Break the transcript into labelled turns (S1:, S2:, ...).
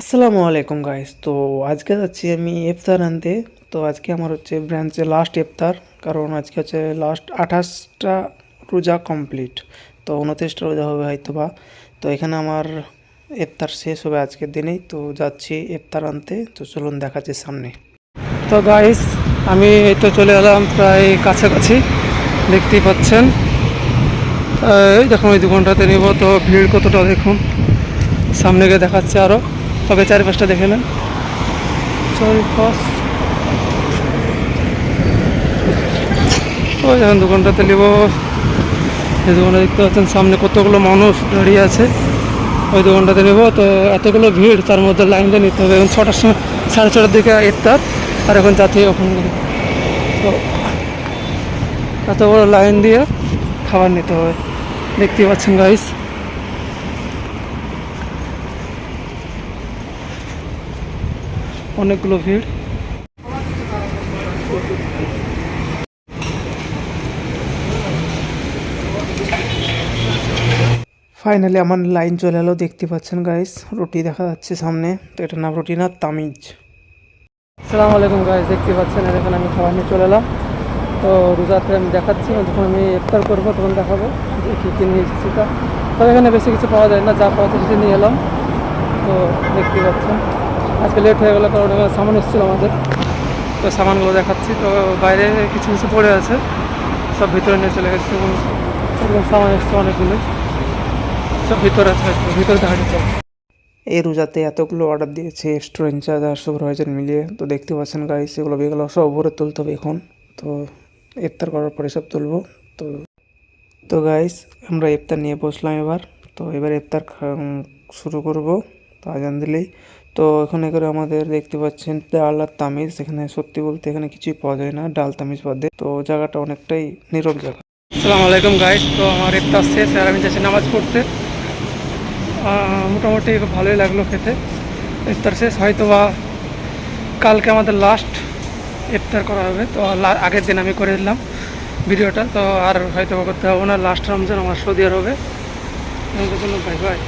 S1: আসসালামু আলাইকুম গাইস তো আজকে যাচ্ছি আমি ইফতার আনতে। তো আজকে আমার হচ্ছে ব্রাঞ্চে লাস্ট ইফতার, কারণ আজকে হচ্ছে লাস্ট আঠাশটা রোজা কমপ্লিট তো উনত্রিশটা রোজা হবে হয়তো বা তো এখানে আমার ইফতার শেষ হবে আজকের দিনেই। তো যাচ্ছি ইফতার আনতে। তো চলুন দেখাচ্ছি সামনে। তো গাইস আমি তো চলে এলাম প্রায় কাছাকাছি। দেখতেই পাচ্ছেন। এই দেখুন ওই দু ঘন্টাতে নেব। তো ভিড় কতটা দেখুন। সামনে গিয়ে দেখাচ্ছে আরও তবে চারিপাশটা দেখে নেন? ফস ওই দেখেন দোকানটাতে নেব এই দোকানটা দেখতে পাচ্ছেন সামনে কতগুলো মানুষ দাঁড়িয়ে আছে। ওই দোকানটাতে নেব তো এতগুলো ভিড় তার মধ্যে লাইনটা নিতে হবে। এখন ছটার সময় সাড়ে ছটার দিকে ইফতার আর এখন যাতে ওখানে তো এত বড় লাইন দিয়ে খাবার নিতে হবে। দেখতেই পাচ্ছেন গাইস অনেকগুলো ভিড়। ফাইনালি আমার লাইন চলে এলো, দেখতে পাচ্ছেন গাইস রুটি দেখা যাচ্ছে সামনে। তো এটার নাম রুটি না, তামিজ। আসসালামু আলাইকুম গাইস দেখতে পাচ্ছেন এখানে আমি খাবার নিয়ে চলে এলাম। তো রোজাতে আমি দেখাচ্ছি, যখন আমি ইফতার করব, তখন দেখাবো যে কী কী নিয়ে এসেছি তা। তবে এখানে বেশি কিছু পাওয়া যায় না, যা পাওয়া যায় সেটা নিয়ে এলাম। তো দেখতে পাচ্ছেন। আজকে লেট হয়ে গেলো, কারণ সামান এসেছিল আমাদের। তো সামানগুলো দেখাচ্ছি। তো বাইরে কিছু কিছু পড়ে আছে। সব ভিতরে নিয়ে চলে গেছে। এবং সামান এসছে অনেকগুলো। সব ভিতরে আছে। ভিতরে দেখা যেত এই রোজাতে এতগুলো অর্ডার দিয়েছে রেস্টুরেন্ট ইনচার্জ আর সুপারভাইজার মিলিয়ে। তো দেখতে পাচ্ছেন গাইস সেগুলো এগুলো সব উপরে তুলতে হবে এখন। তো ইফতার করার পরে সব তুলবো। তো তো গাইস আমরা ইফতার নিয়ে বসলাম এবার। তো এবার ইফতার শুরু করব। তো আজান দিলেই তো এখানে করে আমাদের দেখতে পাচ্ছেন ডাল আর তামিজ। এখানে সত্যি বলতে এখানে কিছুই পাওয়া যায় না ডাল তামিজ বাদে। তো জায়গাটা অনেকটাই নীরব জায়গা। আসসালামু আলাইকুম গাইস তো আমার ইফতার শেষ আর আমি যাচ্ছি নামাজ পড়তে। মোটামুটি ভালোই লাগল খেতে। ইফতার শেষ হয়তো বা কালকে আমাদের লাস্ট ইফতার করা হবে। তো আগের দিন আমি করে দিলাম ভিডিওটা। তো আর হয়তো করতে হবে না। লাস্ট রমজান আমার সৌদি আরবে। Bye bye